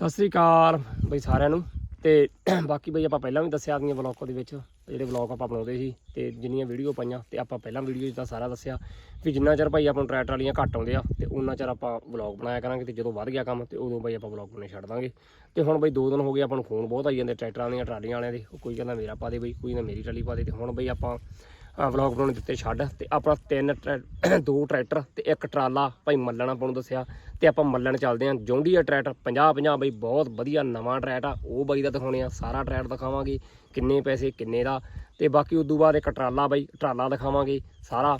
ਸਤਿ ਸ੍ਰੀ ਅਕਾਲ ਬਈ ਸਾਰਿਆਂ ਨੂੰ। ਤੇ ਬਾਕੀ ਬਈ ਆਪਾਂ ਪਹਿਲਾਂ ਵੀ ਦੱਸਿਆ ਆਪਣੀਆਂ ਵਲੌਗਾਂ ਦੇ ਵਿੱਚ, ਜਿਹੜੇ ਵਲੌਗ ਆਪਾਂ ਬਣਾਉਂਦੇ ਸੀ ਤੇ ਜਿੰਨੀਆਂ ਵੀਡੀਓ ਪਾਈਆਂ ਤੇ ਆਪਾਂ ਪਹਿਲਾਂ ਵੀਡੀਓ 'ਚ ਤਾਂ ਸਾਰਾ ਦੱਸਿਆ ਵੀ ਜਿੰਨਾ ਚਿਰ ਭਾਈ ਆਪਾਂ ਨੂੰ ਟਰੈਕਟਰ ਵਾਲੀਆਂ ਘੱਟ ਆਉਂਦੇ ਆ ਤੇ ਉਹਨਾਂ ਚਿਰ ਆਪਾਂ ਵਲੌਗ ਬਣਾਇਆ ਕਰਾਂਗੇ ਤੇ ਜਦੋਂ ਵੱਧ ਗਿਆ ਕੰਮ ਤੇ ਉਦੋਂ ਬਈ ਆਪਾਂ ਵਲੌਗ ਬਣਾਉਣੇ ਛੱਡ ਦਾਂਗੇ। ਤੇ ਹੁਣ ਬਈ ਦੋ ਦਿਨ ਹੋ ਗਏ ਆਪਾਂ ਨੂੰ ਫੋਨ ਬਹੁਤ ਆਈ ਜਾਂਦੇ ਟਰੈਕਟਰਾਂ ਦੀਆਂ ਟਰਾਲੀਆਂ ਵਾਲਿਆਂ ਦੇ। ਉਹ ਕੋਈ ਕਹਿੰਦਾ ਮੇਰਾ ਪਾ ਦੇ ਬਈ, ਕੋਈ ਨਾ ਮੇਰੀ ਟਰਾਲੀ ਪਾ ਦੇ। ਤੇ ਹੁਣ ਬਈ ਆਪਾਂ ਵਲੌਗ ਬਣਾਉਣੇ ਦਿੱਤੇ ਛੱਡ ਤੇ ਆਪਣਾ ਤਿੰਨ ਟਰੈ- ਦੋ ਟਰੈਕਟਰ ਤੇ ਇੱਕ ਟਰਾਲਾ ਭਾਈ ਮੱਲਣ ਆਪਾਂ ਨੂੰ ਦੱਸਿਆ ਤੇ ਆਪਾਂ ਮੱਲਣ ਚੱਲਦੇ ਆਂ ਜੌਂਡੀਆ ਟਰੈਕਟਰ 50 50 ਬਈ, ਬਹੁਤ ਵਧੀਆ ਨਵਾਂ ਟਰੈਕਟਰ ਆ। ਉਹ ਬਾਈ ਦਾ ਦਿਖਾਉਣੇ ਆ, ਸਾਰਾ ਟਰੈਕਟਰ ਦਿਖਾਵਾਂਗੇ, ਕਿੰਨੇ ਪੈਸੇ, ਕਿੰਨੇ ਦਾ ਤੇ ਬਾਕੀ ਉਦੋਂ ਬਾਅਦ ਇੱਕ ਟਰਾਲਾ ਬਾਈ, ਟਰਾਲਾ ਦਿਖਾਵਾਂਗੇ ਸਾਰਾ।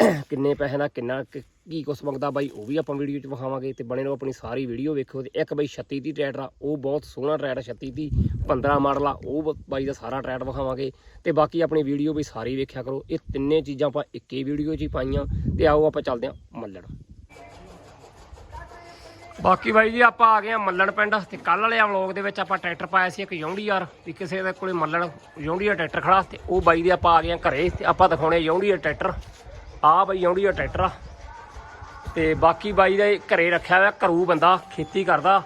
ਕਿੰਨੇ ਪੈਸੇ ਦਾ ਕਿੰਨਾ ਕਿ- ਕੀ ਕੁਛ ਮੰਗਦਾ ਬਾਈ, ਉਹ ਵੀ ਆਪਾਂ ਵੀਡੀਓ 'ਚ ਵਿਖਾਵਾਂਗੇ ਤੇ ਬਣੇ ਰਹੋ ਆਪਣੀ ਸਾਰੀ ਵੀਡੀਓ ਵੇਖੋ ਤੇ ਇੱਕ ਬਾਈ 36 ਦੀ ਟਰੈਕਟਰ ਆ, ਉਹ ਬਹੁਤ ਸੋਹਣਾ ਟਰੈਕਟਰ 36 ਦੀ 15 ਮਾਡਲ ਆ, ਉਹ ਬਾਈ ਦਾ ਸਾਰਾ ਟਰੈਕਟਰ ਵਿਖਾਵਾਂਗੇ ਤੇ ਬਾਕੀ ਆਪਣੀ ਵੀਡੀਓ ਵੀ ਸਾਰੀ ਵੇਖਿਆ ਕਰੋ, ਇਹ ਤਿੰਨੇ ਚੀਜ਼ਾਂ ਆਪਾਂ ਇੱਕੇ ਵੀਡੀਓ 'ਚ ਹੀ ਪਾਈਆਂ ਤੇ ਆਓ ਆਪਾਂ ਚੱਲਦੇ ਹਾਂ ਮੱਲਣ। ਬਾਕੀ ਬਾਈ ਜੀ ਆਪਾਂ ਆ ਗਏ ਆ ਮੱਲਣ ਪਿੰਡ ਤੇ ਕੱਲ ਵਾਲੇ ਵਲੌਗ ਦੇ ਵਿੱਚ ਆਪਾਂ ਟਰੈਕਟਰ ਪਾਇਆ ਸੀ ਇੱਕ ਯੌਂਡੀ ਯਾਰ ਵੀ ਕਿਸੇ ਦੇ ਕੋਲੇ ਮੱਲਣ, ਯੌਂਡੀ ਟਰੈਕਟਰ ਖੜਾ ਤੇ ਉਹ ਬਾਈ ਦੇ ਆਪਾਂ ਆ ਗਏ ਆ ਘਰੇ ਤੇ ਆਪਾਂ ਦਿਖਾਉਣੇ ਯੌਂਡੀ ਟਰੈਕਟਰ ਆ ਬਾਈ ਆ ਟਰੈਕਟਰ ਆ। ਤੇ ਬਾਕੀ ਬਾਈ ਦਾ ਘਰੇ ਰੱਖਿਆ ਹੋਇਆ ਘਰੂ ਬੰਦਾ, ਖੇਤੀ ਕਰਦਾ।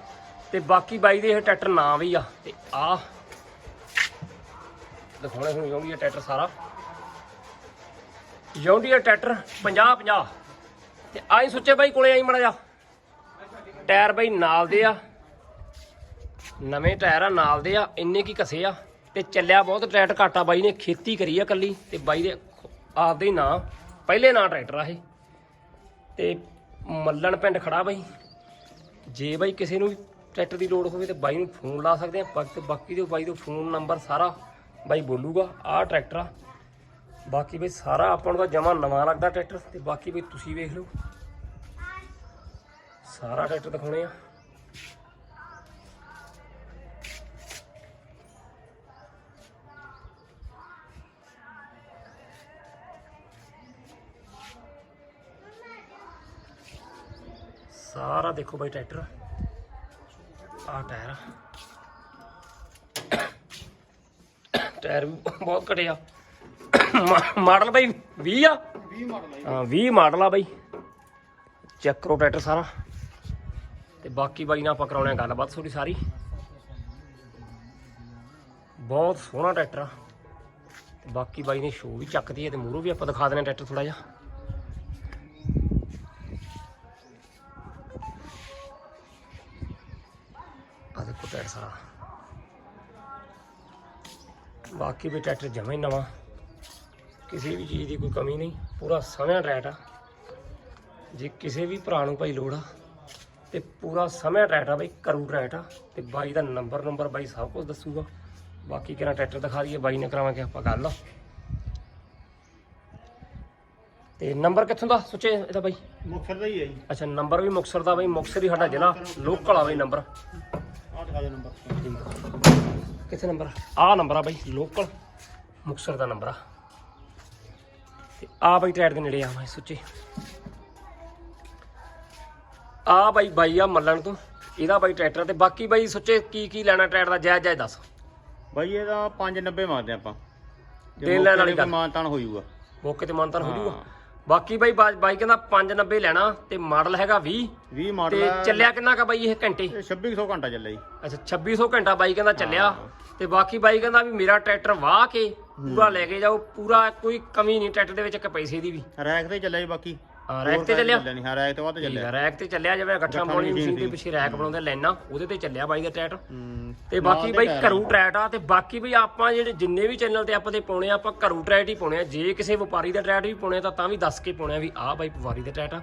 ਤੇ ਬਾਕੀ ਬਾਈ ਦੇ ਇਹ ਟਰੈਕਟਰ ਨਾਂ ਵੀ ਆ। ਤੇ ਆ ਦਿਖਾਉਣੇ ਹੁਣ ਯੌਂਡੀ ਟਰੈਕਟਰ ਸਾਰਾ। ਯੌਂਡੀ ਟਰੈਕਟਰ 50 50 ਤੇ ਆਈ ਸੁੱਚੇ ਬਾਈ ਕੋਲੇ ਆਈ ਮੜਾ ਜਾ ਟਾਇਰ ਬਾਈ ਨਾਲ ਦੇ ਆ। ਨਵੇਂ ਟਾਇਰ ਆ, ਨਾਲ ਦੇ ਆ। ਇੰਨੇ ਕੀ ਘਸੇ ਆ। ਤੇ ਚੱਲਿਆ ਬਹੁਤ ਟਰੈਕਟਰ ਘਾਟਾ ਬਾਈ ਨੇ ਖੇਤੀ ਕਰੀ ਆ ਕੱਲੀ ਤੇ ਬਾਈ ਦੇ ਆਪਦੇ ਹੀ ਨਾਂ। ਪਹਿਲੇ ਨਾਂ ਟਰੈਕਟਰ ਆ ਇਹ। ਤੇ ਮੱਲਣ ਪਿੰਡ ਖੜਾ ਬਾਈ। ਜੇ ਬਾਈ ਕਿਸੇ ਨੂੰ ਵੀ ਟਰੈਕਟਰ ਦੀ ਲੋੜ ਹੋਵੇ ਤੇ ਬਾਈ ਨੂੰ ਫੋਨ ਲਾ ਸਕਦੇ ਆ। ਬਾਕੀ ਬਾਕੀ ਦੇ ਬਾਈ ਦਾ ਫੋਨ ਨੰਬਰ ਸਾਰਾ ਬਾਈ ਬੋਲੂਗਾ। ਆਹ ਟਰੈਕਟਰ ਆ। ਬਾਕੀ ਬਈ ਸਾਰਾ ਆਪਾਂ ਨੂੰ ਤਾਂ ਜਮਾ ਨਵਾਂ ਲੱਗਦਾ ਟਰੈਕਟਰ। ਤੇ ਬਾਕੀ ਬਈ ਤੁਸੀਂ ਵੇਖ ਲਓ। ਸਾਰਾ ਟਰੈਕਟਰ ਦਿਖਾਉਣੇ ਆ। ਸਾਰਾ ਦੇਖੋ ਬਾਈ ਟਰੈਕਟਰ। ਆ ਟਾਇਰ ਆ। ਟਾਇਰ ਵੀ ਬਹੁਤ ਘਟਿਆ ਮਾਡਲ ਬਾਈ 20 ਆ? 20 ਮਾਡਲ ਹਾਂ 20 ਮਾਡਲ ਆ ਬਾਈ। ਚੈੱਕ ਕਰੋ ਟਰੈਕਟਰ ਸਾਰਾ। ਤੇ ਬਾਕੀ ਬਾਈ ਨਾਲ ਆਪਾਂ ਕਰਾਉਣੇ ਗੱਲਬਾਤ ਥੋੜੀ ਸਾਰੀ। ਬਹੁਤ ਸੋਹਣਾ ਟਰੈਕਟਰ ਆ। ਤੇ ਬਾਕੀ ਬਾਈ ਨੇ ਸ਼ੋਅ ਵੀ ਚੱਕਦੀ ਹੈ ਤੇ ਮੂਹਰੋਂ ਵੀ ਆਪਾਂ ਦਿਖਾ ਦੇਣਾ ਟਰੈਕਟਰ ਥੋੜਾ ਜਿਹਾ। ਸਾਰਾ ਬਾਕੀ ਵੀ ਟਰੈਕਟਰ ਜਮਾ ਹੀ ਨਵਾਂ। ਕਿਸੇ ਵੀ ਚੀਜ਼ ਦੀ ਕੋਈ ਕਮੀ ਨਹੀਂ। ਪੂਰਾ ਸਮਿਆ ਟਰੈਕਟ ਆ। ਜੇ ਕਿਸੇ ਵੀ ਭਰਾ ਨੂੰ ਭਾਈ ਲੋੜ ਆ ਤੇ ਪੂਰਾ ਸਮਿਆ ਟਰੈਕਟ ਆ ਬਾਈ ਕਰੂ ਟਰੈਕਟ ਆ। ਤੇ ਬਾਈ ਦਾ ਨੰਬਰ ਨੰਬਰ ਬਾਈ ਸਭ ਕੁਝ ਦੱਸੂਗਾ। ਬਾਕੀ ਕਿਹੜਾ ਟਰੈਕਟਰ ਦਿਖਾ ਦਈਏ ਬਾਈ ਨੇ ਕਰਾਵਾਂਗੇ ਆਪਾਂ ਗੱਲ ਤੇ ਨੰਬਰ ਕਿੱਥੋਂ ਦਾ? ਸੋਚੇ ਇਹਦਾ ਬਾਈ? ਮੁਕਸਰ ਦਾ ਹੀ ਹੈ ਜੀ। ਅੱਛਾ ਨੰਬਰ ਵੀ ਮੁਕਸਰ ਦਾ ਬਾਈ। ਮੁਕਸਰ ਹੀ ਸਾਡਾ ਜ਼ਿਲ੍ਹਾ। ਲੋਕਲ ਆ ਬਾਈ ਨੰਬਰ। ਨੰਬਰ ਕਿੱਥੇ ਨੰਬਰ ਆਹ ਨੰਬਰ ਆ ਬਾਈ ਲੋਕਲ ਮੁਕਸਰ ਦਾ ਨੰਬਰ ਆ। ਤੇ ਆ ਬਾਈ ਟਰੈਕਟਰ ਦੇ ਨੇੜੇ ਆ ਮੈਂ ਸੁੱਚੇ। ਆ ਬਾਈ ਬਾਈ ਆ ਮੱਲਣ ਤੋਂ। ਇਹਦਾ ਬਾਈ ਟਰੈਕਟਰ ਤੇ ਬਾਕੀ ਬਾਈ ਸੁੱਚੇ ਕੀ ਕੀ ਲੈਣਾ ਟਰੈਕਟਰ ਦਾ ਜਾਇਜ਼ ਜਾਇਜ਼ ਦੱਸ। ਬਾਈ ਇਹਦਾ 590 ਮਾਰਦੇ ਆਪਾਂ। ਦੇਣ ਲੈਣ ਵਾਲੀ ਗੱਲ। ਮਾਨਤਾਨ ਹੋ ਜਾਊਗਾ। ਮੌਕੇ ਤੇ ਮਾਨਤਾਨ ਹੋ ਜੂਗਾ ਹਾਂ। ਬਾਕੀ ਬਾਈ ਬਾਈ ਕਹਿੰਦਾ 590 ਲੈਣਾ ਤੇ ਮਾਡਲ ਹੈਗਾ 20 20 ਮਾਡਲ ਤੇ ਚੱਲਿਆ ਕਿੰਨਾ ਕਾ ਬਾਈ ਇਹ ਘੰਟੇ? ਇਹ 2600 ਘੰਟਾ ਚੱਲਿਆ ਜੀ। ਅੱਛਾ 2600 ਘੰਟਾ ਬਾਈ ਕਹਿੰਦਾ ਚੱਲਿਆ। ਤੇ ਬਾਕੀ ਬਾਈ ਕਹਿੰਦਾ ਵੀ ਮੇਰਾ ਟਰੈਕਟਰ ਵਾਹ ਕੇ ਪੂਰਾ ਲੈ ਕੇ ਜਾਓ ਪੂਰਾ ਕੋਈ ਕਮੀ ਨਹੀਂ ਟਰੈਕਟਰ ਦੇ ਵਿੱਚ ਇੱਕ ਪੈਸੇ ਦੀ ਵੀ। ਰੈਕ ਤੇ ਚੱਲਿਆ ਜੀ ਬਾਕੀ। ਹਾਂ, ਰੈਕ ਤੇ ਚੱਲਿਆ? ਨਹੀਂ ਹਾਂ ਰੈਕ ਤੋਂ ਵੱਧ ਠੀਕ ਚੱਲਿਆ। ਰੈਕ ਤੇ ਚੱਲਿਆ ਜਿਵੇਂ ਗੱਠਾਂ ਪਾਉਣੀ ਮਸ਼ੀਨ ਦੇ। ਪਿੱਛੇ ਰੈਕ ਬਣਾਉਂਦੇ ਲੈਣਾ ਉਹਦੇ ਤੇ ਚੱਲਿਆ ਬਾਈ ਦਾ ਟਰੈਕਟਰ ਹੂੰ ਤੇ ਬਾਕੀ ਬਾਈ ਘਰੂ ਟਰੈਟ ਆ ਤੇ ਬਾਕੀ ਵੀ ਆਪਾਂ ਜਿਹੜੇ ਜਿੰਨੇ ਵੀ ਚੈਨਲ ਤੇ ਆਪਾਂ ਤੇ ਪਾਉਣੇ ਆ ਆਪਾਂ ਘਰੂ ਟਰੈਟ ਹੀ ਪਾਉਣੇ ਆ। ਜੇ ਕਿਸੇ ਵਪਾਰੀ ਦਾ ਟਰੈਟ ਵੀ ਪਾਉਣੇ ਆ ਤਾਂ ਤਾਂ ਵੀ ਦੱਸ ਕੇ ਪਾਉਣੇ ਆ ਵੀ ਆਹ ਬਾਈ ਵਪਾਰੀ ਦਾ ਟਰੈਟ ਆ।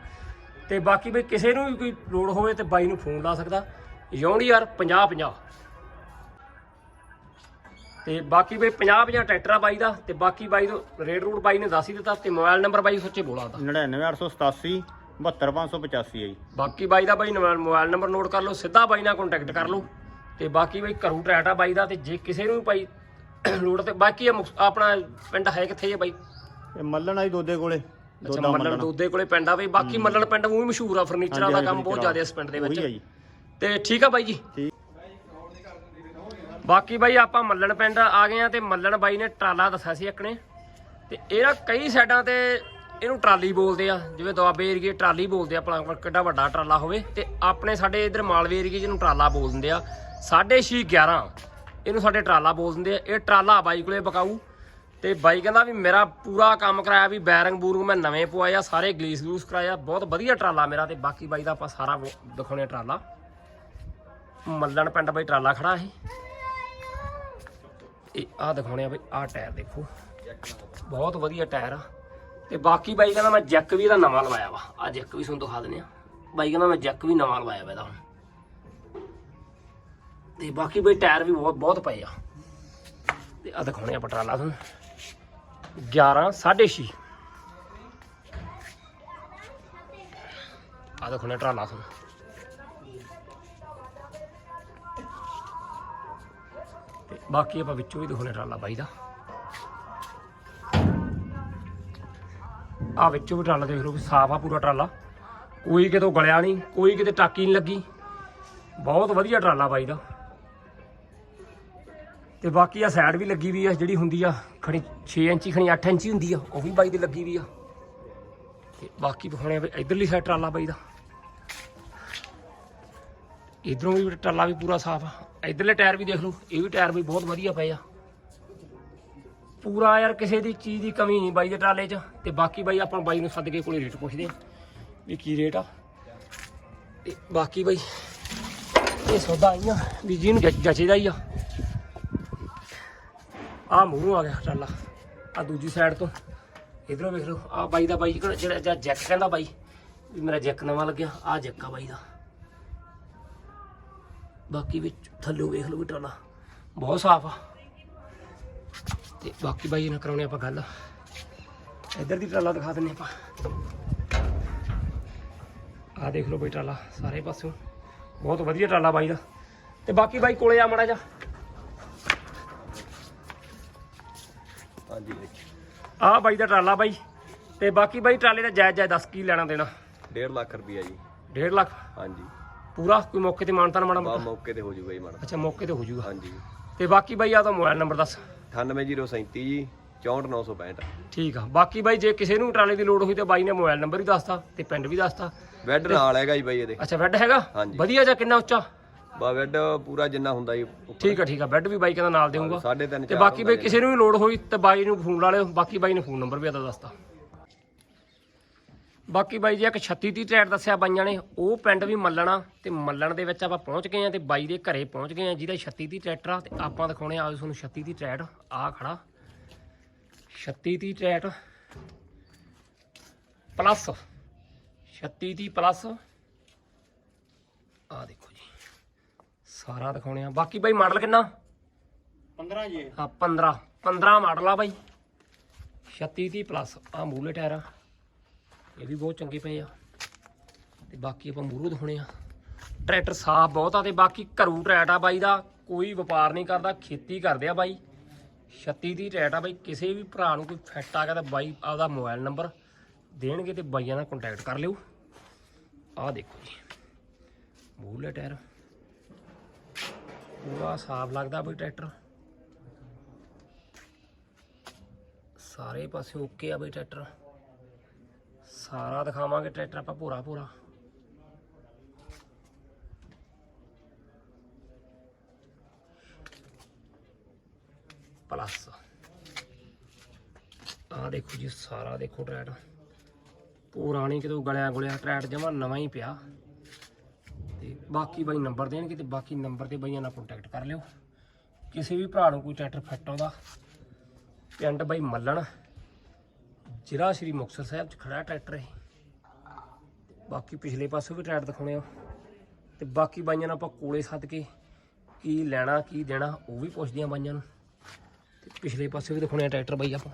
ਤੇ ਬਾਕੀ ਬਈ ਕਿਸੇ ਨੂੰ ਵੀ ਕੋਈ ਲੋੜ ਹੋਵੇ ਤੇ ਬਾਈ ਨੂੰ ਫੋਨ ਲਾ ਸਕਦਾ। ਯੌਂਡੀ ਯਾਰ 50 50 ਤੇ ਬਾਕੀ ਬਈ 50 50 ਟਰੈਕਟਰ ਆ ਬਾਈ ਦਾ ਤੇ ਬਾਕੀ ਬਾਈ ਦਾ ਰੇਡ ਰੂਟ ਬਾਈ ਨੇ ਦੱਸ ਹੀ ਦਿੱਤਾ ਤੇ ਮੋਬਾਈਲ ਨੰਬਰ ਬਾਈ ਸੱਚੇ ਬੋਲਾ ਦਾ। 99887 72585 ਹੈ ਜੀ। ਬਾਕੀ ਬਾਈ ਦਾ ਬਾਈ ਮੋਬਾਈਲ ਨੰਬਰ ਨੋਟ ਕਰ ਲਓ ਸਿੱਧਾ ਬਾਈ ਨਾਲ ਕੰਟੈਕਟ ਕਰ ਲਓ ਤੇ ਬਾਕੀ ਬਾਈ ਘਰੂ ਟਰੈਟ ਆ ਬਾਈ ਦਾ ਤੇ ਜੇ ਕਿਸੇ ਨੂੰ ਭਾਈ ਲੋੜ ਤੇ ਬਾਕੀ ਆਪਣਾ ਪਿੰਡ ਹੈ ਕਿੱਥੇ ਹੈ ਬਾਈ? ਇਹ ਮੱਲਣ ਆਈ ਦੋਦੇ ਕੋਲੇ। ਅੱਛਾ ਮੱਲਣ ਦੋਦੇ ਕੋਲੇ ਪਿੰਡ ਆ ਬਈ। ਬਾਕੀ ਮੱਲਣ ਪਿੰਡ ਉਹ ਵੀ ਮਸ਼ਹੂਰ ਆ ਫਰਨੀਚਰਾਂ ਦਾ ਕੰਮ ਬਹੁਤ ਜ਼ਿਆਦਾ ਇਸ ਪਿੰਡ ਦੇ ਵਿੱਚ। ਤੇ ਠੀਕ ਆ ਬਾਈ ਜੀ। ਬਾਕੀ ਬਾਈ ਆਪਾਂ ਮੱਲਣ ਪਿੰਡ ਆ ਗਏ ਆ ਤੇ ਮੱਲਣ ਬਾਈ ਨੇ ਟਰਾਲਾ ਦੱਸਿਆ ਸੀ ਇੱਕ ਨੇ। ਤੇ ਇਹ ਨਾ ਕਈ ਸਾਈਡਾਂ ਤੇ ਇਹਨੂੰ ਟਰਾਲੀ ਬੋਲਦੇ ਆ, ਜਿਵੇਂ ਦੁਆਬੇ ਏਰੀਏ ਟਰਾਲੀ ਬੋਲਦੇ ਆ ਆਪਣਾ ਕਿੱਡਾ ਵੱਡਾ ਟਰਾਲਾ ਹੋਵੇ। ਤੇ ਆਪਣੇ ਸਾਡੇ ਇਧਰ ਮਾਲਵੇ ਏਰੀਏ ਜਿਹਨੂੰ ਟਰਾਲਾ ਬੋਲ ਦਿੰਦੇ ਆ 6.5 11 ਇਹਨੂੰ ਸਾਡੇ ਟਰਾਲਾ ਬੋਲ ਦਿੰਦੇ ਆ। ਇਹ ਟਰਾਲਾ ਬਾਈ ਕੋਲੇ ਬਕਾਊ ਤੇ ਬਾਈ ਕਹਿੰਦਾ ਵੀ ਮੇਰਾ ਪੂਰਾ ਕੰਮ ਕਰਾਇਆ ਵੀ ਬੈਰਿੰਗ ਬੂਰੰਗ ਮੈਂ ਨਵੇਂ ਪਵਾਏ ਆ ਸਾਰੇ ਗਲੀਸ ਗਲੂਸ ਕਰਾਇਆ, ਬਹੁਤ ਵਧੀਆ ਟਰਾਲਾ ਮੇਰਾ ਤੇ ਬਾਕੀ ਬਾਈ ਦਾ ਆਪਾਂ ਸਾਰਾ ਵ- ਦਿਖਾਉਣੇ ਟਰਾਲਾ। ਮੱਲਣ ਪਿੰਡ ਬਾਈ ਟਰਾਲਾ ਖੜਾ ਇਹ। ਇਹ ਆ ਦਿਖਾਉਣੇ ਆ ਬਈ, ਆਹ ਟਾਇਰ ਦੇਖੋ। ਬਹੁਤ ਵਧੀਆ ਟਾਇਰ ਆ। ਤੇ ਬਾਕੀ ਬਾਈ ਕਹਿੰਦਾ ਮੈਂ ਜੈਕ ਵੀ ਇਹਦਾ ਨਵਾਂ ਲਵਾਇਆ ਵਾ। ਆ ਜੈਕ ਵੀ ਤੁਹਾਨੂੰ ਦਿਖਾ ਦਿੰਦੇ ਆ। ਬਾਈ ਕਹਿੰਦਾ ਮੈਂ ਜੈਕ ਵੀ ਨਵਾਂ ਲਵਾਇਆ ਵਾ ਇਹਦਾ। ਹੁਣ ਤੇ ਬਾਕੀ ਬਈ ਟਾਇਰ ਵੀ ਬਹੁਤ ਬਹੁਤ ਪਏ ਆ। ਤੇ ਆ ਦਿਖਾਉਣੇ ਆ ਪਟਰਾਲਾ ਤੁਹਾਨੂੰ। 11 6.5 ਆ ਦਿਖਾਉਣੇ ਟਰਾਲਾ ਤੁਹਾਨੂੰ। ਬਾਕੀ ਆਪਾਂ ਵਿੱਚੋਂ ਵੀ ਦਿਖਾਉਣੇ ਟਰਾਲਾ ਬਾਈ ਦਾ। ਆ ਵਿੱਚੋਂ ਵੀ ਟਰਾਲਾ ਦੇਖ ਲਓ ਵੀ ਸਾਫ਼ ਆ ਪੂਰਾ ਟਰਾਲਾ। ਕੋਈ ਕਿਤੋਂ ਗਲਿਆ ਨਹੀਂ, ਕੋਈ ਕਿਤੇ ਟਾਕੀ ਨਹੀਂ ਲੱਗੀ। ਬਹੁਤ ਵਧੀਆ ਟਰਾਲਾ ਬਾਈ ਦਾ। ਤੇ ਬਾਕੀ ਆ ਸਾਈਡ ਵੀ ਲੱਗੀ ਵੀ ਆ, ਜਿਹੜੀ ਹੁੰਦੀ ਆ, ਖਣੀ 6 ਇੰਚੀ, ਖਣੀ 8 ਇੰਚੀ ਹੁੰਦੀ ਆ, ਉਹ ਵੀ ਬਾਈ ਦੀ ਲੱਗੀ ਵੀ ਆ। ਤੇ ਬਾਕੀ ਵਿਖਾਉਣੇ ਆ ਵੀ ਇਧਰਲੀ ਸਾਈਡ ਟਰਾਲਾ ਬਾਈ ਦਾ। ਇਧਰੋਂ ਵੀ ਟਰਾਲਾ ਵੀ ਪੂਰਾ ਸਾਫ਼ ਆ। ਇਧਰਲੇ ਟਾਇਰ ਵੀ ਦੇਖ ਲਓ, ਇਹ ਵੀ ਟਾਇਰ ਵੀ ਬਹੁਤ ਵਧੀਆ ਪਏ ਆ। ਪੂਰਾ ਯਾਰ ਕਿਸੇ ਦੀ ਚੀਜ਼ ਦੀ ਕਮੀ ਨਹੀਂ ਬਾਈ ਦੇ ਟਰਾਲੇ 'ਚ, ਤੇ ਬਾਕੀ ਬਾਈ ਆਪਾਂ ਬਾਈ ਨੂੰ ਸੱਦ ਕੇ ਕੋਲੇ ਰੇਟ ਪੁੱਛਦੇ ਆ ਵੀ ਕੀ ਰੇਟ ਆ। ਤੇ ਬਾਕੀ ਬਾਈ, ਇਹ ਸੌਦਾ ਆਈਆਂ ਵੀ ਜਿਹਨੂੰ ਜੱਚ- ਜਚੇਦਾ ਹੀ ਆ। ਆ ਮੂੰਹ ਆ ਗਿਆ ਟਰਾਲਾ ਆ ਦੂਜੀ ਸਾਈਡ ਤੋਂ। ਇਧਰੋਂ ਵੇਖ ਲਓ ਆ ਬਾਈ ਦਾ ਬਾਈ ਜਿਹੜਾ ਜਿਹੜਾ ਜੈਕ ਕਹਿੰਦਾ ਬਾਈ, ਵੀ ਮੇਰਾ ਜੈਕ ਨਵਾਂ ਲੱਗਿਆ ਆ ਜੈਕ ਆ ਬਾਈ ਦਾ। ਬਾਕੀ ਵਿੱਚ ਥੱਲੇ ਵੇਖ ਲਓ ਵੀ ਟਰਾਲਾ ਬਹੁਤ ਸਾਫ਼ ਆ। ਤੇ ਬਾਕੀ ਬਾਈ ਨਾਲ ਕਰਾਉਣੇ ਆਪਾਂ ਗੱਲ। ਇੱਧਰ ਦੀ ਟਰਾਲਾ ਦਿਖਾ ਦਿੰਨੇ ਆਪਾਂ। ਆ ਦੇਖ ਲਓ ਬਈ ਟਰਾਲਾ ਸਾਰੇ ਪਾਸਿਓਂ। ਬਹੁਤ ਵਧੀਆ ਟਰਾਲਾ ਬਾਈ ਦਾ। ਤੇ ਬਾਕੀ ਬਾਈ ਕੋਲੇ ਆ ਮੜਾ ਜਾ ਹਾਂਜੀ ਆ ਬਾਈ ਦਾ ਟਰਾਲਾ ਬਾਈ। ਤੇ ਬਾਕੀ ਬਾਈ ਟਰਾਲੇ ਦਾ ਜਾਇਜ਼ ਜਾਇਜ਼ ਦੱਸ ਕੀ ਲੈਣਾ ਦੇਣਾ? 1.5 ਲੱਖ ਰੁਪਈਆ ਜੀ। 1.5 ਲੱਖ? ਹਾਂਜੀ। ਪੂਰਾ? ਕੋਈ ਮੌਕੇ ਤੇ ਮਾਨਤਾਨ ਮਾੜਾ ਬਾ ਮੋਟਾ ਮੌਕੇ ਤੇ ਹੋ ਜੂਗਾ ਜੀ ਮਾੜਾ। ਅੱਛਾ ਮੌਕੇ ਤੇ ਹੋ ਜਾਊਗਾ ਹਾਂਜੀ। ਤੇ ਬਾਕੀ ਬਾਈ ਆ ਤਾਂ ਮੋਬਾਈਲ ਨੰਬਰ ਦੱਸ। 98037 ਜੀ 64965 ਠੀਕ ਆ। ਬਾਕੀ ਬਾਈ ਜੇ ਕਿਸੇ ਨੂੰ ਟਰਾਲੇ ਦੀ ਲੋੜ ਹੋਈ ਤੇ ਬਾਈ ਨੇ ਮੋਬਾਈਲ ਨੰਬਰ ਵੀ ਦੱਸਤਾ ਤੇ ਪਿੰਡ ਵੀ ਦੱਸਤਾ। ਬੈੱਡ ਨਾਲ ਹੈਗਾ ਜੀ ਬਾਈ ਇਹਦੇ। ਅੱਛਾ ਬੈੱਡ ਹੈਗਾ? ਹਾਂਜੀ। ਵਧੀਆ ਜਾਂ ਕਿੰਨਾ ਉੱਚਾ? ਬਾ ਬੈੱਡ ਪੂਰਾ ਜਿੰਨਾ ਹੁੰਦਾ ਜੀ ਉੱਪਰ। ਠੀਕ ਆ ਠੀਕ ਆ। ਬੈੱਡ ਵੀ ਬਾਈ ਕਹਿੰਦਾ ਨਾਲ ਦੇਊਗਾ। ਸਾਢੇ ਤਿੰਨ ਤੇ ਚਾਰ ਬਾਕੀ ਹੁੰਦਾ ਬਈ ਕਿਸੇ ਨੂੰ ਵੀ ਲੋੜ ਹੋਈ ਤੇ ਬਾਈ ਨੂੰ ਫੋਨ ਲਾ ਲਿਓ। ਬਾਕੀ ਬਾਈ ਨੇ ਫੋਨ ਨੰਬਰ ਵੀ ਆਦਾ ਦੱਸਤਾ। ਬਾਕੀ ਬਾਈ ਜੀ ਇੱਕ 36 ਦੀ ਟਰੈਟ ਦੱਸਿਆ ਬਾਈਆਂ ਨੇ ਉਹ ਪਿੰਡ ਵੀ ਮੱਲਣਾ ਤੇ ਮੱਲਣ ਦੇ ਵਿੱਚ ਆਪਾਂ ਪਹੁੰਚ ਗਏ ਆ ਤੇ ਬਾਈ ਦੇ ਘਰੇ ਪਹੁੰਚ ਗਏ ਆ ਜਿਹਦਾ 36 ਦੀ ਟਰੈਕਟਰ ਆ ਤੇ ਆਪਾਂ ਦਿਖਾਉਣੇ ਆ ਤੁਹਾਨੂੰ 36 ਦੀ ਟਰੈਟ ਆ ਖੜਾ। 36 ਦੀ ਟਰੈਟ ਪਲੱਸ 36 ਦੀ ਪਲੱਸ ਆ ਦੇਖੋ ਜੀ ਸਾਰਾ ਦਿਖਾਉਣੇ ਆ। ਬਾਕੀ ਬਾਈ ਮਾਡਲ ਕਿੰਨਾ? 15 ਜੀ। ਹਾਂ 15 15 ਮਾਡਲ ਆ ਬਾਈ। 36 ਦੀ ਪਲੱਸ ਆ ਮੂਲੇ ਟਾਇਰ ਆ। ਇਹ ਵੀ ਬਹੁਤ ਚੰਗੇ ਪਏ ਆ। ਤੇ ਬਾਕੀ ਆਪਾਂ ਮੂਰੂ ਦਿਖਾਉਣੇ ਆ। ਟਰੈਕਟਰ ਸਾਫ਼ ਬਹੁਤ ਆ ਤੇ ਬਾਕੀ ਘਰੂ ਟਰੈਟ ਆ ਬਾਈ ਦਾ, ਕੋਈ ਵਪਾਰ ਨਹੀਂ ਕਰਦਾ, ਖੇਤੀ ਕਰਦੇ ਆ ਬਾਈ। 36 ਦੀ ਟਰੈਟ ਆ ਬਾਈ, ਕਿਸੇ ਵੀ ਭਰਾ ਨੂੰ ਕੋਈ ਫਿੱਟ ਆ ਗਿਆ ਤਾਂ ਬਾਈ ਆਪਦਾ ਮੋਬਾਈਲ ਨੰਬਰ ਦੇਣਗੇ ਤੇ ਬਾਈਆਂ ਨਾਲ ਕੰਟੈਕਟ ਕਰ ਲਿਓ। ਆਹ ਦੇਖੋ ਜੀ ਮੂਲੇ ਟਾਇਰ। ਪੂਰਾ ਸਾਫ਼ ਲੱਗਦਾ ਬਈ ਟਰੈਕਟਰ। ਸਾਰੇ ਪਾਸੇ ਓਕੇ ਆ ਬਈ ਟਰੈਕਟਰ। ਸਾਰਾ ਦਿਖਾਵਾਂਗੇ, ਟਰੈਕਟਰ ਆਪਾਂ ਪੂਰਾ ਪੂਰਾ। ਪਲੱਸ। ਆ ਦੇਖੋ ਜੀ, ਸਾਰਾ ਦੇਖੋ ਟਰੈਟ ਪੂਰਾ ਨਹੀਂ ਕਿਤੋਂ ਗਲਿਆ ਗੁਲਿਆ ਟਰੈਟ ਜਮਾ ਨਵਾਂ ਹੀ ਪਿਆ। ਤੇ ਬਾਕੀ ਬਾਈ ਨੰਬਰ ਦੇਣਗੇ ਤੇ ਬਾਕੀ ਨੰਬਰ ਤੇ ਬਾਈਆਂ ਨਾਲ ਕੰਟੈਕਟ ਕਰ ਲਿਓ। ਕਿਸੇ ਵੀ ਭਰਾ ਨੂੰ ਕੋਈ ਟਰੈਕਟਰ ਫਿੱਟ ਆਉਂਦਾ, ਪਿੰਡ ਬਾਈ ਮੱਲਣ। ਜ਼ਿਲ੍ਹਾ ਸ਼੍ਰੀ ਮੁਕਤਸਰ ਸਾਹਿਬ ਚ ਖੜਾ ਟਰੈਕਟਰ ਇਹ। ਬਾਕੀ ਪਿਛਲੇ ਪਾਸੇ ਵੀ ਟਰੈਕਟਰ ਦਿਖਾਉਣੇ ਆ। ਤੇ ਬਾਕੀ ਬਾਈਆਂ ਨੂੰ ਆਪਾਂ ਕੋਲੇ ਸੱਦ ਕੇ ਕੀ ਲੈਣਾ, ਕੀ ਦੇਣਾ, ਉਹ ਵੀ ਪੁੱਛਦੇ ਆ ਬਾਈਆਂ ਨੂੰ। ਤੇ ਪਿਛਲੇ ਪਾਸੇ ਵੀ ਦਿਖਾਉਣੇ ਆ ਟਰੈਕਟਰ ਬਾਈ ਆਪਾਂ।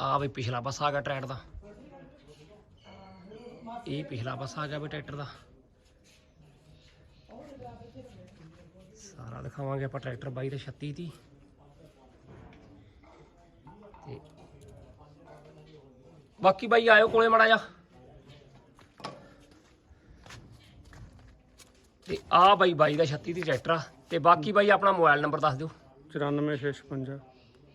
ਆ ਬਈ ਪਿਛਲਾ ਪਾਸਾ ਆ ਗਿਆ ਟਰੈਕਟਰ ਦਾ। ਇਹ ਪਿਛਲਾ ਪਾਸਾ ਆ ਗਿਆ ਵੀ ਟਰੈਕਟਰ ਦਾ। ਸਾਰਾ ਦਿਖਾਵਾਂਗੇ ਆਪਾਂ ਟਰੈਕਟਰ ਬਾਈ ਦੇ 36 ਦੀ ਬਾਕੀ ਬਾਈ ਆਇਓ ਕੋਲੇ ਮੜਾ ਜਾ ਤੇ ਆ ਬਾਈ ਬਾਈ ਦਾ 36 ਦੀ ਟਰੈਕਟਰ ਆ। ਤੇ ਬਾਕੀ ਬਾਈ ਆਪਣਾ ਮੋਬਾਈਲ ਨੰਬਰ ਦੱਸ ਦਿਓ। 9456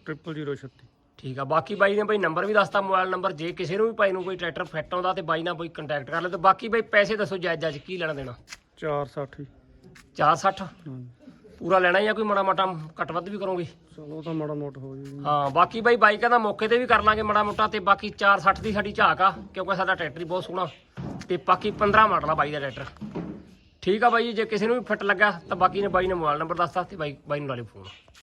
0036 ਠੀਕ ਆ ਬਾਕੀ ਬਾਈ ਨੇ ਬਾਈ ਨੰਬਰ ਵੀ ਦੱਸਤਾ ਮੋਬਾਈਲ ਨੰਬਰ। ਜੇ ਕਿਸੇ ਨੂੰ ਵੀ ਭਾਈ ਨੂੰ ਕੋਈ ਟਰੈਕਟਰ ਫਿੱਟ ਆਉਂਦਾ ਤੇ ਬਾਈ ਨਾਲ ਕੋਈ ਕੰਟੈਕਟ ਕਰ ਲੈ। ਤੇ ਬਾਕੀ ਬਾਈ ਪੈਸੇ ਦੱਸੋ ਜਾਇਜ਼ ਜਾਇਜ਼ ਕੀ ਲੈਣਾ ਦੇਣਾ। 460 460 ਹਾਂਜੀ। ਪੂਰਾ ਲੈਣਾ ਜਾਂ ਕੋਈ ਮਾੜਾ ਮਾਟਾ ਘੱਟ ਵੱਧ ਵੀ ਕਰੋਗੇ। ਚਲੋ ਤਾਂ ਮਾੜਾ ਮੋਟਾ ਹੋ ਜੀ ਹਾਂ ਬਾਕੀ ਬਾਈ ਬਾਈ ਕਹਿੰਦਾ ਮੌਕੇ ਤੇ ਵੀ ਕਰ ਲਾਂਗੇ ਮਾੜਾ ਮੋਟਾ ਤੇ ਬਾਕੀ 460 ਦੀ ਸਾਡੀ ਝਾਕ ਆ ਕਿਉਂਕਿ ਸਾਡਾ ਟਰੈਕਟਰ ਹੀ ਬਹੁਤ ਸੋਹਣਾ। ਤੇ ਬਾਕੀ 15 ਮਾਡਲ ਆ ਬਾਈ ਦਾ ਟਰੈਕਟਰ। ਠੀਕ ਆ ਬਾਈ ਜੀ, ਜੇ ਕਿਸੇ ਨੂੰ ਵੀ ਫਿੱਟ ਲੱਗਾ ਤਾਂ ਬਾਕੀ ਨੇ ਬਾਈ ਨੇ ਮੋਬਾਈਲ ਨੰਬਰ ਦੱਸਤਾ ਤੇ ਬਾਈ ਬਾਈ ਨੂੰ ਲਾ ਲਿਓ ਫੋਨ।